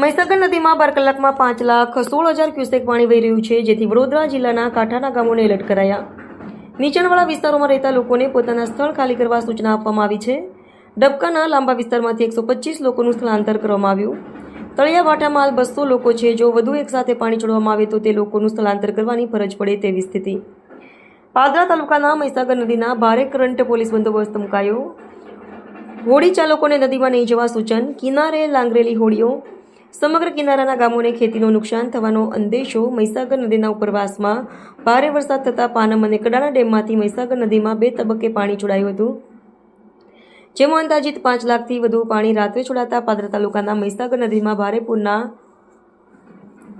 મહીસાગર નદીમાં બાર કલાકમાં પાંચ લાખ સોળ હજાર ક્યુસેક પાણી વહી રહ્યું છે, જેથી વડોદરા જિલ્લાના કાંઠાના ગામોને એલર્ટ કરાયા. નીચાણવાળા વિસ્તારોમાં રહેતા લોકોને પોતાના સ્થળ ખાલી કરવા સૂચના આપવામાં આવી છે. ડબકાના લાંબા વિસ્તારમાંથી એકસો પચીસ લોકોનું સ્થળાંતર કરવામાં આવ્યું. તળિયાવાટામાં હાલ બસો લોકો છે, જો વધુ એકસાથે પાણી છોડવામાં આવે તો તે લોકોનું સ્થળાંતર કરવાની ફરજ પડે તેવી સ્થિતિ. પાદરા તાલુકાના મહીસાગર નદીના ભારે કરંટ પોલીસ બંદોબસ્ત મુકાયો. હોડી ચાલકોને નદીમાં નહીં જવા સૂચન. કિનારે લાંગરેલી હોડીઓ સમગ્ર કિનારાના ગામોને ખેતીનું નુકસાન થવાનો અંદેશો મહીસાગર નદીના ઉપરવાસમાં ભારે વરસાદ થતાં પાનમ અને કડાણા ડેમમાંથી મહીસાગર નદીમાં બે તબક્કે પાણી છોડાયું હતું. જેમાં અંદાજિત પાંચ લાખથી વધુ પાણી રાત્રે છોડાતા પાદરા તાલુકાના મહીસાગર નદીમાં ભારે પૂરના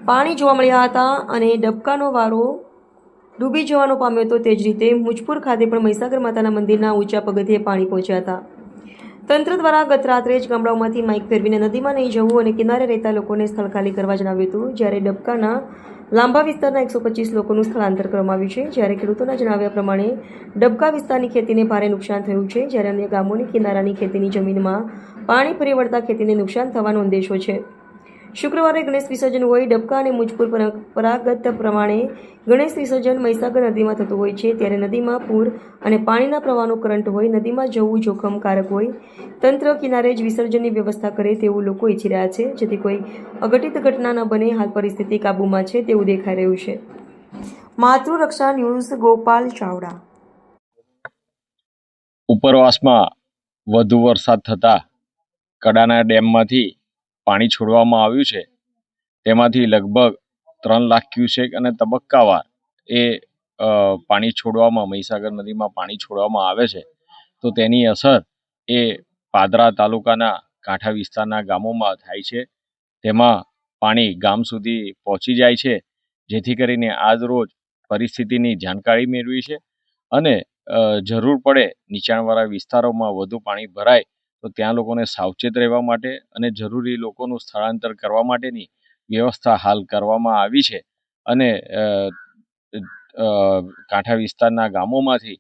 પાણી જોવા મળ્યા હતા અને ડબકાનો વારો ડૂબી જવાનો પામ્યો હતો. તે જ રીતે મુજપુર ખાતે પણ મહીસાગર માતાના મંદિરના ઊંચા પગથિયે પાણી પહોંચ્યા હતા. તંત્ર દ્વારા ગત રાત્રે જ ગામડાઓમાંથી માઇક ફેરવીને નદીમાં નહીં જવું અને કિનારે રહેતા લોકોને સ્થળ ખાલી કરવા જણાવ્યું હતું, જ્યારે ડબકાના લાંબા વિસ્તારના એકસો પચીસ લોકોનું સ્થળાંતર કરવામાં આવ્યું છે, જ્યારે ખેડૂતોના જણાવ્યા પ્રમાણે ડબકા વિસ્તારની ખેતીને ભારે નુકસાન થયું છે, જ્યારે અન્ય ગામોની કિનારાની ખેતીની જમીનમાં પાણી ફરી વળતા ખેતીને નુકસાન થવાનો અંદેશો છે. શુક્રવારે ગણેશ વિસર્જન હોય, ડબકા અને મુજપુર પરંપરાગત પ્રમાણે ગણેશ વિસર્જન મહીસાગર નદીમાં થતું હોય છે. ત્યારે નદીમાં પૂર અને પાણીના પ્રવાહનો કરંટ હોય, નદીમાં જવું જોખમકારક હોય. તંત્ર કિનારે જ વિસર્જનની વ્યવસ્થા કરે તેવું લોકો ઈચ્છી રહ્યા છે. જેથી કોઈ અઘટિત ઘટના ન બને, હાલ પરિસ્થિતિ કાબૂમાં છે તેવું દેખાઈ રહ્યું છે. માતૃરક્ષા ન્યૂઝ, ગોપાલ ચાવડા. ઉપરવાસમાં વધુ વરસાદ થતાં કડાના ડેમમાંથી પાણી છોડવામાં આવ્યું છે. તેમાંથી લગભગ ત્રણ લાખ ક્યુસેક અને તબક્કાવાર એ પાણી છોડવામાં, મહીસાગર નદીમાં પાણી છોડવામાં આવે છે. તો તેની અસર એ પાદરા તાલુકાના કાંઠા વિસ્તારના ગામોમાં થાય છે. તેમાં પાણી ગામ સુધી પહોંચી જાય છે, જેથી કરીને આજ રોજ પરિસ્થિતિની જાણકારી મેળવી છે અને જરૂર પડે નીચાણવાળા વિસ્તારોમાં વધુ પાણી ભરાય તો ત્યાં લોકોને સાવચેત રહેવા માટે અને જરૂરી લોકોનું સ્થળાંતર કરવા માટેની વ્યવસ્થા હાલ કરવામાં આવી છે. અને કાંઠા વિસ્તારના ગામોમાંથી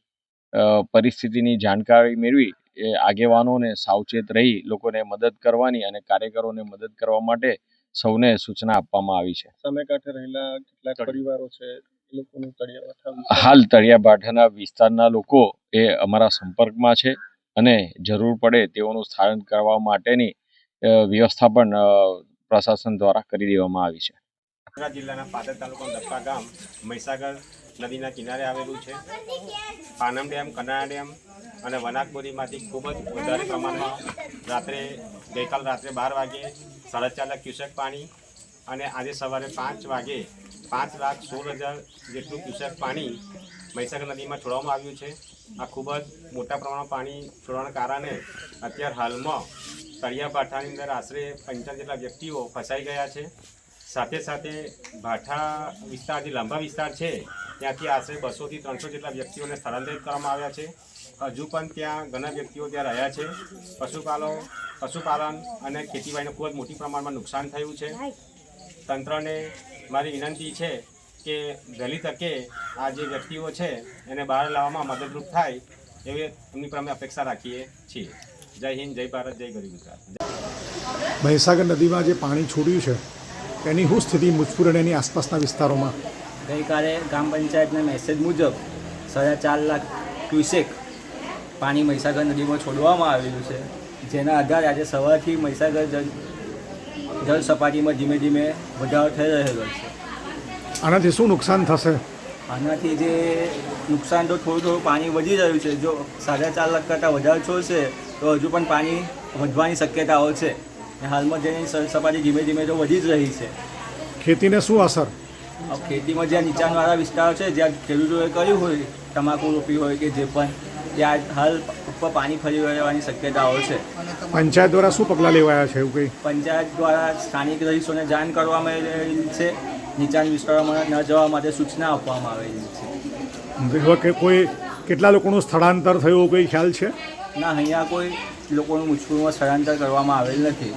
પરિસ્થિતિની જાણકારી મેળવી એ આગેવાનોને સાવચેત રહી લોકોને મદદ કરવાની અને કાર્યકરોને મદદ કરવા માટે સૌને સૂચના આપવામાં આવી છે. સામે કાંઠે રહેલા કેટલાક પરિવારો છે એ લોકોનું તળિયા વાઠા હાલ તળિયાભાઠાના વિસ્તારના લોકો એ અમારા સંપર્કમાં છે. અને જરૂર પડે તેઓનું સ્થાન કરવા માટેની વ્યવસ્થા પણ પ્રશાસન દ્વારા કરી દેવામાં આવી છે. વડોદરા જિલ્લાના પાદર તાલુકાનું દપ્પા ગામ મહીસાગર નદીના કિનારે આવેલું છે. પાનમ ડેમ કનાળા ડેમ અને વનાકબોરીમાંથી ખૂબ જ વધારે પ્રમાણમાં રાત્રે, ગઈકાલ રાત્રે બાર વાગે સાડા ચાર લાખ ક્યુસેક પાણી અને આજે સવારે પાંચ વાગે પાંચ લાખ સોળ હજાર જેટલું ક્યુસેક પાણી મહીસાગર નદીમાં છોડવામાં આવ્યું છે. આ ખૂબ જ મોટા પ્રમાણમાં પાણી છોડવાના કારણે અત્યારે હાલમાં તળિયા ભાઠાની અંદર આશરે પંચાવન જેટલા વ્યક્તિઓ ફસાઈ ગયા છે. સાથે સાથે ભાઠા વિસ્તાર, જે લાંબા વિસ્તાર છે, ત્યાંથી આશરે બસોથી ત્રણસો જેટલા વ્યક્તિઓને સ્થળાંતરિત કરવામાં આવ્યા છે. હજુ પણ ત્યાં ઘણા વ્યક્તિઓ ત્યાં રહ્યા છે. પશુપાલો, પશુપાલન અને ખેતીવાડીને ખૂબ જ મોટી પ્રમાણમાં નુકસાન થયું છે. તંત્રને મારી વિનંતી છે કે વહેલી તકે આ જે વ્યક્તિઓ છે એને બહાર લાવવામાં મદદરૂપ થાય એવી એમની પર અમે અપેક્ષા રાખીએ છીએ. જય હિન્દ જય ભારત જય ગરીબ ગુજરાત. મહીસાગર નદીમાં જે પાણી છોડ્યું છે એની શું સ્થિતિ મુજપુર અને એની આસપાસના વિસ્તારોમાં? ગઈકાલે ગ્રામ પંચાયતના મેસેજ મુજબ સાડા ચાર લાખ ક્યુસેક પાણી મહીસાગર નદીમાં છોડવામાં આવેલું છે. જેના આધારે આજે સવારથી મહીસાગર જળ જળ સપાટીમાં ધીમે ધીમે વધારો થઈ રહેલો છે. આનાથી શું નુકસાન થશે? આનાથી જે નુકસાન તો થોડું થોડું પાણી વધી રહ્યું છે. જો સાડા ચાર લાખ કરતાં વધારે છોડશે તો હજુ પણ પાણી વધવાની શક્યતાઓ છે. હાલમાં જેની સપાટી ધીમે ધીમે તો વધી જ રહી છે. ખેતીને શું અસર? ખેતીમાં જ્યાં નીચાણવાળા વિસ્તારો છે જ્યાં ખેડૂતોએ કર્યું હોય તમાકુ રોપી હોય કે જે પણ ત્યાં હાલ ઉપર પાણી ફરી વળવાની શક્યતાઓ છે. પંચાયત દ્વારા શું પગલાં લેવાયા છે એવું કંઈ? પંચાયત દ્વારા સ્થાનિક રહીશોને જાણ કરવામાં આવેલી છે. નીચાણ વિસ્તારોમાં ન જવા માટે સૂચના આપવામાં આવેલી છે. કોઈ કેટલા લોકોનું સ્થળાંતર થયું કોઈ ખ્યાલ છે? ના અહીંયા કોઈ લોકોનું મુશ્કેલીમાં સ્થળાંતર કરવામાં આવેલ નથી.